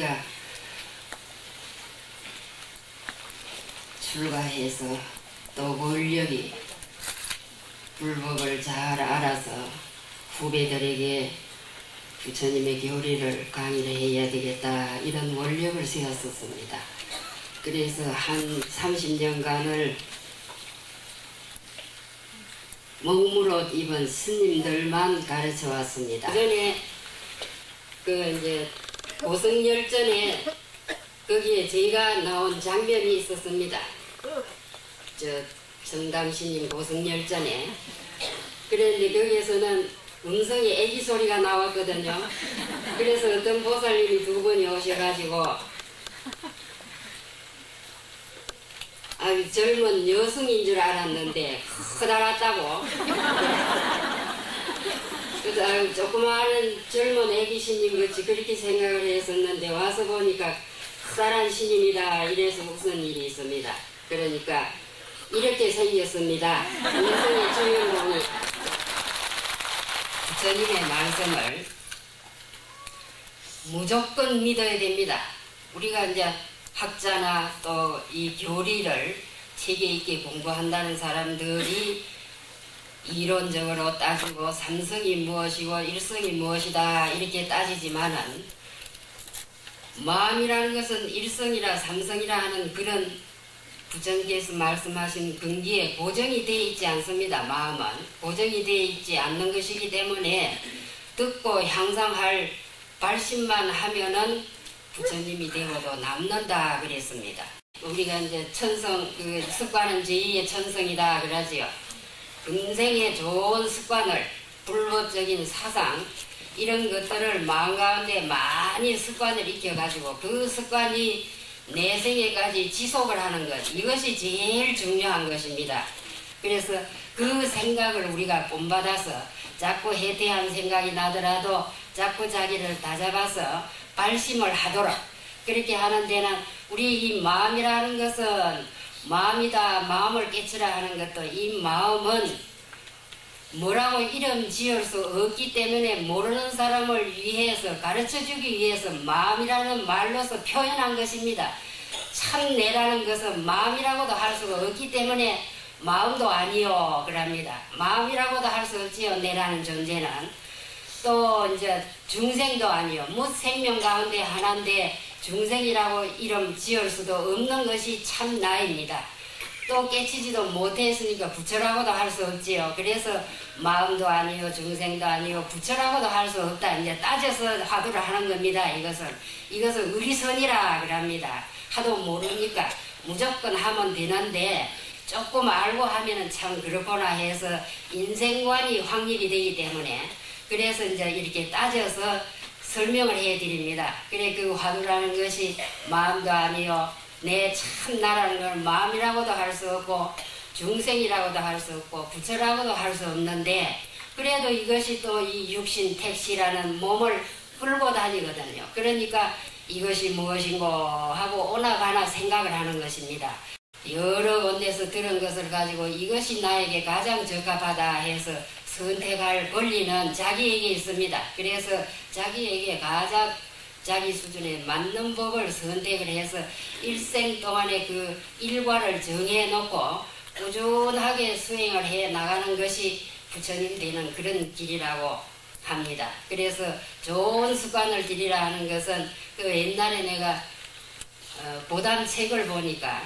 제가 출가해서 또 권력이 불법을 잘 알아서 후배들에게 부처님의 교리를 강의를 해야 되겠다 이런 원력을 세웠었습니다. 그래서 한 30년간을 먹물옷 입은 스님들만 가르쳐 왔습니다. 그 전에 그 이제 고성열전에 거기에 제가 나온 장면이 있었습니다. 저 정담신님 고성열전에 그랬는데 거기에서는 음성이 애기 소리가 나왔거든요. 그래서 어떤 보살님이 두 번이 오셔가지고 아 젊은 여성인 줄 알았는데 커다랗다고 그래서 조그마한 젊은 애기 신님 같이 그렇게 생각을 했었는데 와서 보니까 커다란 신임이다 이래서 무슨 일이 있습니다. 그러니까 이렇게 생겼습니다. 인생의 주인공이 부처님의 말씀을 무조건 믿어야 됩니다. 우리가 이제 학자나 또 이 교리를 체계 있게 공부한다는 사람들이 이론적으로 따지고 삼성이 무엇이고 일성이 무엇이다 이렇게 따지지만은 마음이라는 것은 일성이라 삼성이라 하는 그런 부처님께서 말씀하신 근기에 고정이 되어 있지 않습니다. 마음은 고정이 되어 있지 않는 것이기 때문에 듣고 향상할 발심만 하면은 부처님이 되어도 남는다 그랬습니다. 우리가 이제 천성 그 습관은 제2의 천성이다 그러지요. 인생의 좋은 습관을 불법적인 사상 이런 것들을 마음 가운데 많이 습관을 익혀가지고 그 습관이 내 생에까지 지속을 하는 것 이것이 제일 중요한 것입니다. 그래서 그 생각을 우리가 본받아서 자꾸 해태한 생각이 나더라도 자꾸 자기를 다잡아서 발심을 하도록 그렇게 하는 데는 우리 이 마음이라는 것은 마음이다 마음을 깨치라 하는 것도 이 마음은 뭐라고 이름 지을 수 없기 때문에 모르는 사람을 위해서 가르쳐 주기 위해서 마음이라는 말로서 표현한 것입니다. 참 내라는 것은 마음이라고도 할 수가 없기 때문에 마음도 아니요 그럽니다. 마음이라고도 할 수 없지요 내라는 존재는 또 이제 중생도 아니요 무생명 가운데 하나인데 중생이라고 이름 지을 수도 없는 것이 참 나입니다. 또 깨치지도 못했으니까 부처라고도 할 수 없지요. 그래서 마음도 아니요, 중생도 아니요, 부처라고도 할 수 없다. 이제 따져서 화두를 하는 겁니다. 이것은 이것은 의리선이라 그럽니다. 하도 모르니까 무조건 하면 되는데 조금 알고 하면은 참 그렇구나 해서 인생관이 확립이 되기 때문에 그래서 이제 이렇게 따져서 설명을 해드립니다. 그래 그 화두라는 것이 마음도 아니요 내 참나라는 걸 마음이라고도 할 수 없고 중생이라고도 할 수 없고 부처라고도 할 수 없는데 그래도 이것이 또 이 육신 택시라는 몸을 끌고 다니거든요. 그러니까 이것이 무엇인고 하고 오나가나 생각을 하는 것입니다. 여러 군데서 들은 것을 가지고 이것이 나에게 가장 적합하다 해서 선택할 권리는 자기에게 있습니다. 그래서 자기에게 가장 자기 수준에 맞는 법을 선택을 해서 일생 동안의 그 일과를 정해놓고 꾸준하게 수행을 해 나가는 것이 부처님 되는 그런 길이라고 합니다. 그래서 좋은 습관을 들이라 하는 것은 그 옛날에 내가 어, 보단 책을 보니까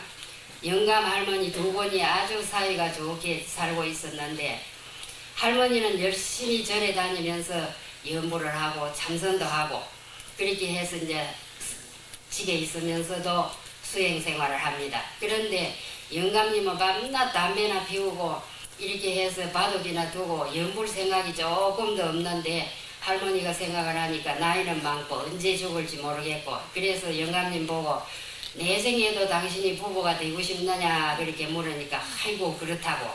영감 할머니 두 분이 아주 사이가 좋게 살고 있었는데 할머니는 열심히 절에 다니면서 연보를 하고 참선도 하고 그렇게 해서 이제 집에 있으면서도 수행 생활을 합니다. 그런데 영감님은 밤낮 담배나 피우고 이렇게 해서 바둑이나 두고 연불 생각이 조금도 없는데 할머니가 생각을 하니까 나이는 많고 언제 죽을지 모르겠고 그래서 영감님 보고 내 생에도 당신이 부부가 되고 싶느냐 그렇게 물으니까 아이고 그렇다고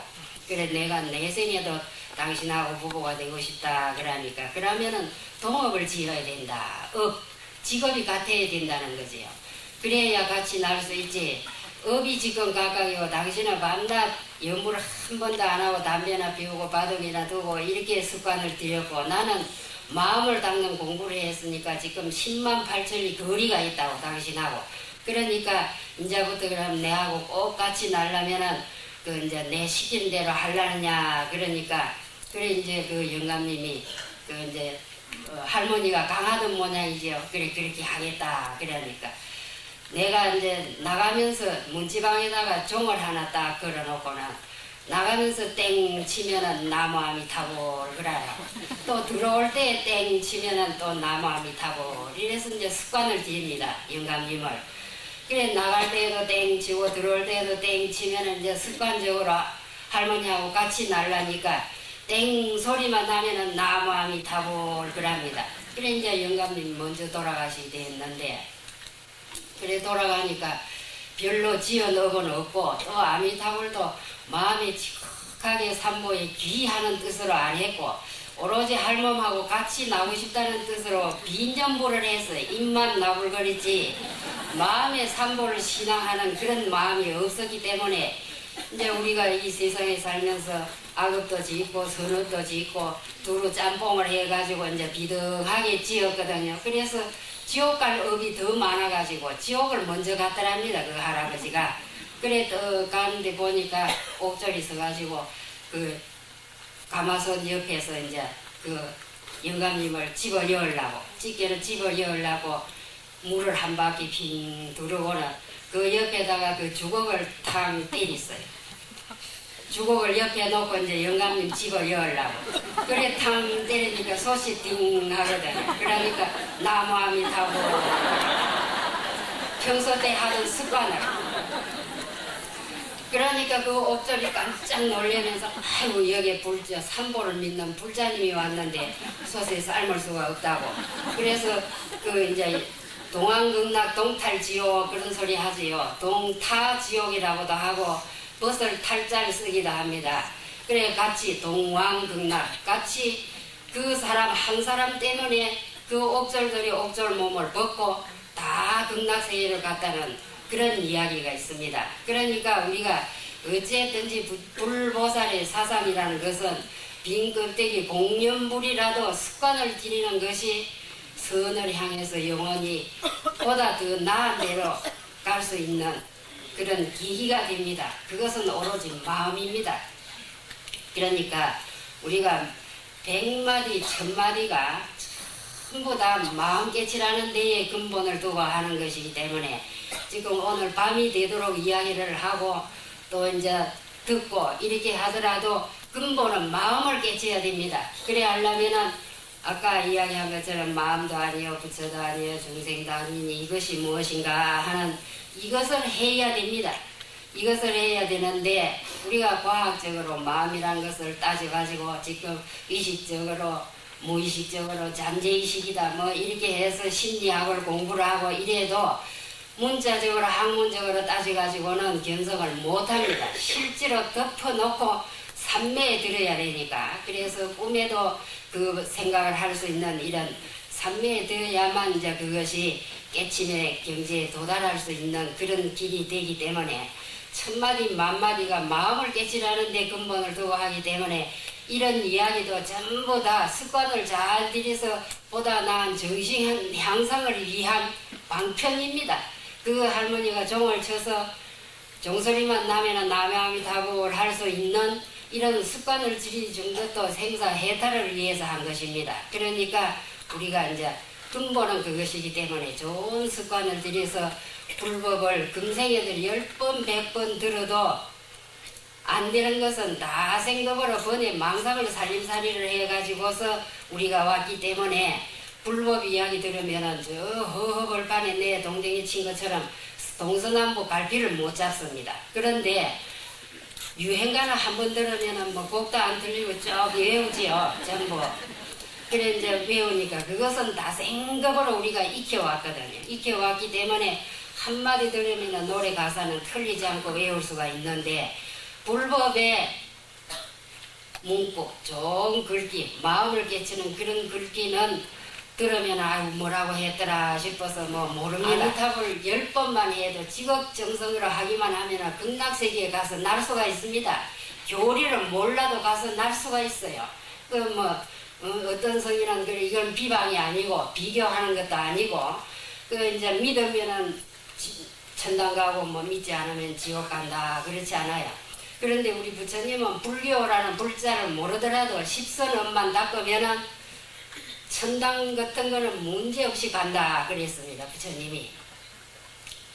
그래 내가 내 생에도 당신하고 부부가 되고 싶다 그러니까 그러면은 동업을 지어야 된다. 업 직업이 같아야 된다는 거지요. 그래야 같이 날 수 있지. 업이 지금 각각이고 당신은 밤낮 연물을 한 번도 안 하고 담배나 피우고 바둑이나 두고 이렇게 습관을 들였고 나는 마음을 닦는 공부를 했으니까 지금 10만 8천리 거리가 있다고 당신하고 그러니까 이제부터 그럼 내하고 꼭 같이 날라면은 그 이제 내 시킨 대로 하려느냐 그러니까 그래 이제 그 영감님이 그 이제 어, 할머니가 강하던 모양이지요 그래 그렇게 하겠다 그러니까 내가 이제 나가면서 문지방에다가 종을 하나 딱 걸어놓고는 나가면서 땡 치면은 나무 아미 타고 그래요. 또 들어올 때 땡 치면은 또 나무 아미 타고 이래서 이제 습관을 들입니다. 영감님을. 그래 나갈 때도 땡 치고 들어올 때도 땡 치면은 이제 습관적으로 할머니하고 같이 날라니까 땡 소리만 나면은 나무아미 타고 그럽니다. 그래 이제 영감님 먼저 돌아가시게 됐는데 그래 돌아가니까 별로 지어 넣은 없고 또 아미타불도 마음이 지극하게 산모에 귀하는 뜻으로 안 했고 오로지 할멈하고 같이 나고 싶다는 뜻으로 빈전보를 해서 입만 나불거리지 마음의 산보를 신앙하는 그런 마음이 없었기 때문에 이제 우리가 이 세상에 살면서 악업도 짓고 선업도 짓고 두루 짬뽕을 해가지고 이제 비등하게 지었거든요. 그래서 지옥 갈 업이 더 많아가지고 지옥을 먼저 갔더랍니다. 그 할아버지가. 그래 또 가는데 보니까 옥절이 서가지고 그 가마솥 옆에서 이제 그 영감님을 집어 여으려고 집게를 집어 여으려고 물을 한 바퀴 빙 두르고는 그 옆에다가 그 주걱을 탕 때렸어요. 주걱을 옆에 놓고 이제 영감님 집어 여으려고. 그래 탕 때리니까 솥이 띵 하거든요. 그러니까 나무함이 타고 평소 때 하던 습관을. 그러니까 그 옥절이 깜짝 놀라면서 아이고 여기에 불자 삼보를 믿는 불자님이 왔는데 솥에 삶을 수가 없다고. 그래서 그 이제 동안극락 동탈지옥 그런 소리 하지요. 동타지옥이라고도 하고 벗을 탈자를 쓰기도 합니다 그래 같이 동왕극락 같이 그 사람 한 사람 때문에 그 옥절들이 옥절 몸을 벗고 다 극락세계를 갔다는 그런 이야기가 있습니다. 그러니까 우리가 어찌했든지 불보살의 사상이라는 것은 빈 껍데기 공연불이라도 습관을 들이는 것이 선을 향해서 영원히 보다 더 나은 데로 갈 수 있는 그런 기기가 됩니다. 그것은 오로지 마음입니다. 그러니까 우리가 백마디, 천마디가 전부 다 마음 깨치라는 데에 근본을 두고 하는 것이기 때문에 지금 오늘 밤이 되도록 이야기를 하고 또 이제 듣고 이렇게 하더라도 근본은 마음을 깨쳐야 됩니다. 그래 하려면은 아까 이야기한 것처럼 마음도 아니요 부처도 아니요 중생도 아니니 이것이 무엇인가 하는 이것을 해야 됩니다. 이것을 해야 되는데 우리가 과학적으로 마음이란 것을 따져가지고 지금 의식적으로 무의식적으로 잠재의식이다 뭐 이렇게 해서 심리학을 공부를 하고 이래도 문자적으로 학문적으로 따져가지고는 견성을 못합니다. 실제로 덮어놓고 삼매에 들어야 되니까 그래서 꿈에도 그 생각을 할 수 있는 이런 삼매에 들어야만 이제 그것이 깨침의 경지에 도달할 수 있는 그런 길이 되기 때문에 천마디 만마디가 마음을 깨치라는 데 근본을 두고 하기 때문에 이런 이야기도 전부 다 습관을 잘 들여서 보다 나은 정신 향상을 위한 방편입니다. 그 할머니가 종을 쳐서 종소리만 나면은 남양이 답을 할 수 있는 이런 습관을 들이준 것도 생사 해탈을 위해서 한 것입니다. 그러니까 우리가 이제 근본은 그것이기 때문에 좋은 습관을 들여서 불법을 금생애들 열 번, 백 번 들어도 안 되는 것은 다 생각으로 번에 망상을 살림살이를 해가지고서 우리가 왔기 때문에 불법 이야기 들으면은 저 허허벌판에 내 동생이 친 것처럼 동서남북 갈피를 못 잡습니다. 그런데 유행가는 한 번 들으면은 뭐 곡도 안 들리고 쭉 외우지요 전부. 그래 이제 외우니까 그것은 다 생각으로 우리가 익혀왔거든요. 익혀왔기 때문에 한마디 들으면 노래 가사는 틀리지 않고 외울 수가 있는데 불법의 문구, 좋은 글귀, 마음을 깨치는 그런 글귀는 들으면 아유 뭐라고 했더라 싶어서 뭐 모릅니다. 아미탑을 열 번만 해도 직업정성으로 하기만 하면 극락세계에 가서 날 수가 있습니다. 교리를 몰라도 가서 날 수가 있어요. 그뭐 어, 떤 성이란 그 이건 비방이 아니고 비교하는 것도 아니고 그 이제 믿으면은 천당 가고 뭐 믿지 않으면 지옥 간다 그렇지 않아요. 그런데 우리 부처님은 불교라는 불자를 모르더라도 십선 엄만 닦으면은 천당 같은 거는 문제없이 간다 그랬습니다 부처님이.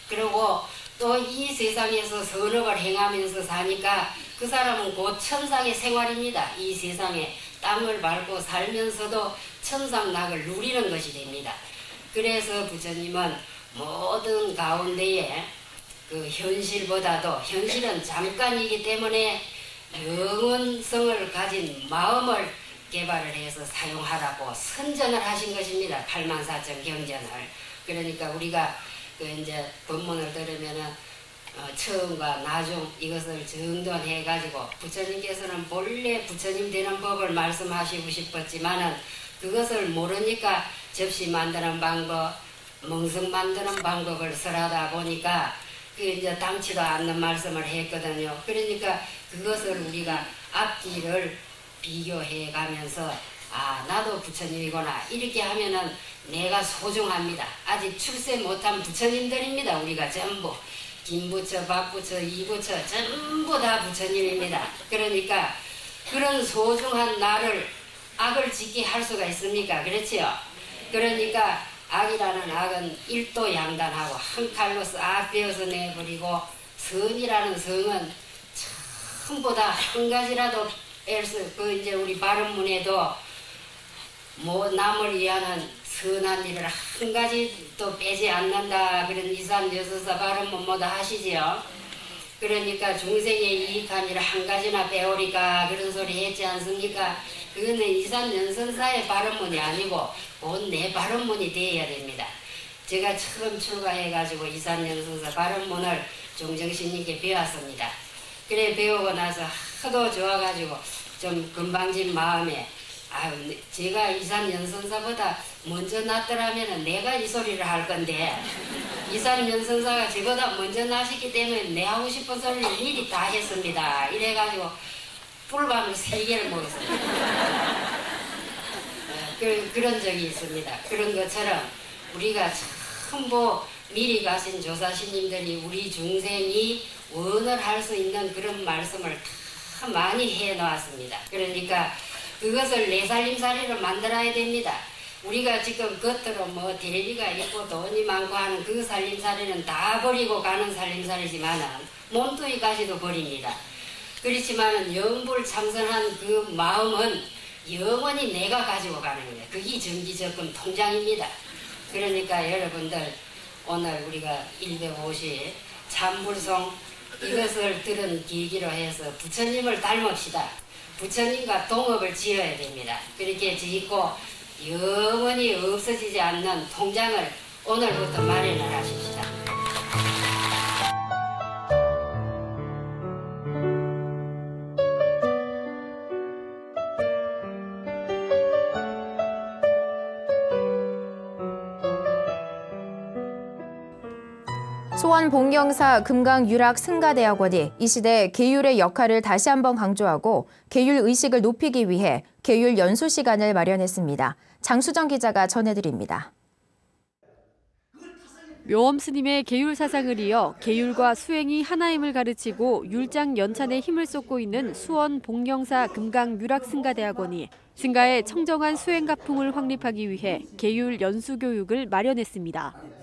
그리고 또 이 세상에서 선업을 행하면서 사니까 그 사람은 곧 천상의 생활입니다. 이 세상에 땅을 밟고 살면서도 천상락을 누리는 것이 됩니다. 그래서 부처님은 모든 가운데에 그 현실보다도 현실은 잠깐이기 때문에 영원성을 가진 마음을 개발을 해서 사용하라고 선전을 하신 것입니다. 8만 4천 경전을. 그러니까 우리가 그 이제 본문을 들으면은 어, 처음과 나중 이것을 정돈해 가지고 부처님께서는 본래 부처님 되는 법을 말씀하시고 싶었지만은 그것을 모르니까 접시 만드는 방법, 멍석 만드는 방법을 설하다 보니까 그 이제 당치도 않는 말씀을 했거든요. 그러니까 그것을 우리가 앞뒤를 비교해 가면서 아 나도 부처님이구나 이렇게 하면은 내가 소중합니다. 아직 출세 못한 부처님들입니다. 우리가 전부 김부처, 박부처, 이부처 전부 다 부처님입니다. 그러니까 그런 소중한 나를 악을 짓게 할 수가 있습니까? 그렇지요? 그러니까 악이라는 악은 일도 양단하고 한 칼로 싹 베어서 내버리고 선이라는 성은 전부 다한 가지라도 뺄수 그 이제 우리 발음문에도 뭐 남을 위하는 선한 일을 한 가지도 빼지 않는다 그런 이산 여섯사 발음문 모두 하시지요. 그러니까 중생의 이익한 일을 한 가지나 배우리까 그런 소리 했지 않습니까? 그거는 이산 연선사의 발음문이 아니고 온 내 발음문이 되어야 됩니다. 제가 처음 출가해가지고 이산 연선사 발음문을 종정신님께 배웠습니다. 그래 배우고 나서 하도 좋아가지고 좀 금방진 마음에 아유 제가 이산 연선사보다 먼저 났더라면 내가 이 소리를 할 건데 이산 연선사가 저보다 먼저 나셨기 때문에 내 하고 싶은 소리를 미리 다 했습니다. 이래가지고 꿀밤을 세 개를 먹었습니다. 어, 그, 그런 적이 있습니다. 그런 것처럼 우리가 전부 미리 가신 조사신님들이 우리 중생이 원을 할 수 있는 그런 말씀을 다 많이 해 놓았습니다. 그러니까 그것을 내 살림살이로 만들어야 됩니다. 우리가 지금 겉으로 뭐 대리가 있고 돈이 많고 하는 그 살림살이는 다 버리고 가는 살림살이지만은 몸뚱이까지도 버립니다. 그렇지만은 영불 참선한 그 마음은 영원히 내가 가지고 가는 거예요. 그게 정기적금 통장입니다. 그러니까 여러분들 오늘 우리가 150 참불송 이것을 들은 계기로 해서 부처님을 닮읍시다. 부처님과 동업을 지어야 됩니다. 그렇게 짓고 영원히 없어지지 않는 통장을 오늘부터 마련을 하십시다. 소원 봉경사 금강 유락 승가대학원이 이 시대 계율의 역할을 다시 한번 강조하고 계율 의식을 높이기 위해 계율 연수 시간을 마련했습니다. 장수정 기자가 전해드립니다. 묘엄 스님의 계율 사상을 이어 계율과 수행이 하나임을 가르치고 율장 연찬에 힘을 쏟고 있는 수원 봉경사 금강 유락승가대학원이 승가의 청정한 수행 가풍을 확립하기 위해 계율 연수 교육을 마련했습니다.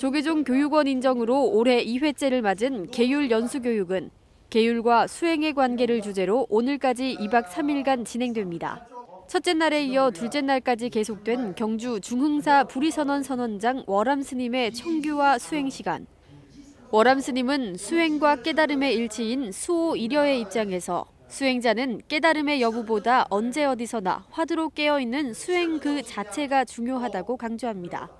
조계종 교육원 인정으로 올해 2회째를 맞은 계율 연수교육은 계율과 수행의 관계를 주제로 오늘까지 2박 3일간 진행됩니다. 첫째 날에 이어 둘째 날까지 계속된 경주 중흥사 불의선언 선언장 월암 스님의 청규와 수행 시간. 월암 스님은 수행과 깨달음의 일치인 수호 일여의 입장에서 수행자는 깨달음의 여부보다 언제 어디서나 화두로 깨어 있는 수행 그 자체가 중요하다고 강조합니다.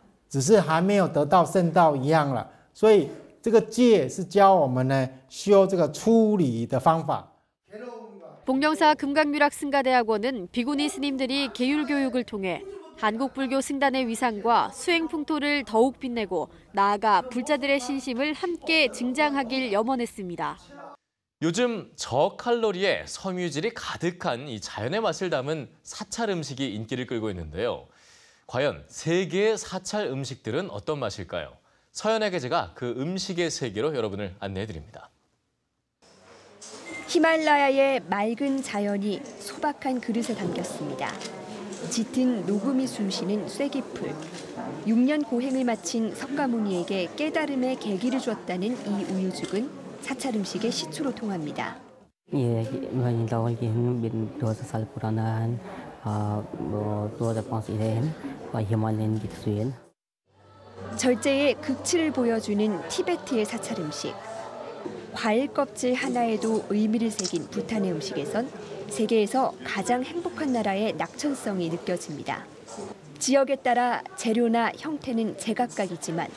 只是还没有得到圣道一样了。所以这个戒是教我们呢修这个出离的方法。 복령사 금강유락승가대학원은 비구니 스님들이 계율 교육을 통해 한국 불교 승단의 위상과 수행 풍토를 더욱 빛내고 나아가 불자들의 신심을 함께 증장하길 염원했습니다. 요즘 저칼로리에 섬유질이 가득한 이 자연의 맛을 담은 사찰 음식이 인기를 끌고 있는데요. 과연 세계의 사찰 음식들은 어떤 맛일까요? 서연의 계제가 그 음식의 세계로 여러분을 안내해 드립니다. 히말라야의 맑은 자연이 소박한 그릇에 담겼습니다. 짙은 녹음이 숨쉬는 쐐기풀. 6년 고행을 마친 석가모니에게 깨달음의 계기를 주었다는 이 우유죽은 사찰 음식의 시초로 통합니다. Có chuyện bên đồ sa sal Puranan, Himalayan gitsuyen. 절제의 극치를 보여주는 티베트의 사찰 음식. 과일 껍질 하나에도 의미를 새긴 부탄의 음식에선 세계에서 가장 행복한 나라의 낙천성이 느껴집니다. 지역에 따라 재료나 형태는 제각각이지만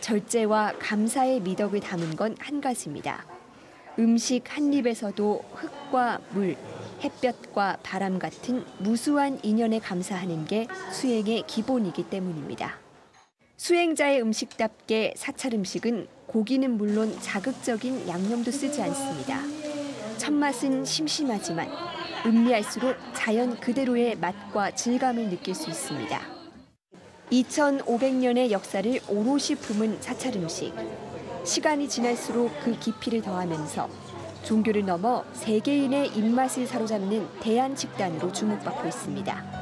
절제와 감사의 미덕을 담은 건 한 가지입니다. 음식 한 입에서도 흙과 물, 햇볕과 바람 같은 무수한 인연에 감사하는 게 수행의 기본이기 때문입니다. 수행자의 음식답게 사찰 음식은 고기는 물론 자극적인 양념도 쓰지 않습니다. 첫 맛은 심심하지만 음미할수록 자연 그대로의 맛과 질감을 느낄 수 있습니다. 2,500년의 역사를 오롯이 품은 사찰 음식. 시간이 지날수록 그 깊이를 더하면서 종교를 넘어 세계인의 입맛을 사로잡는 대한 식단으로 주목받고 있습니다.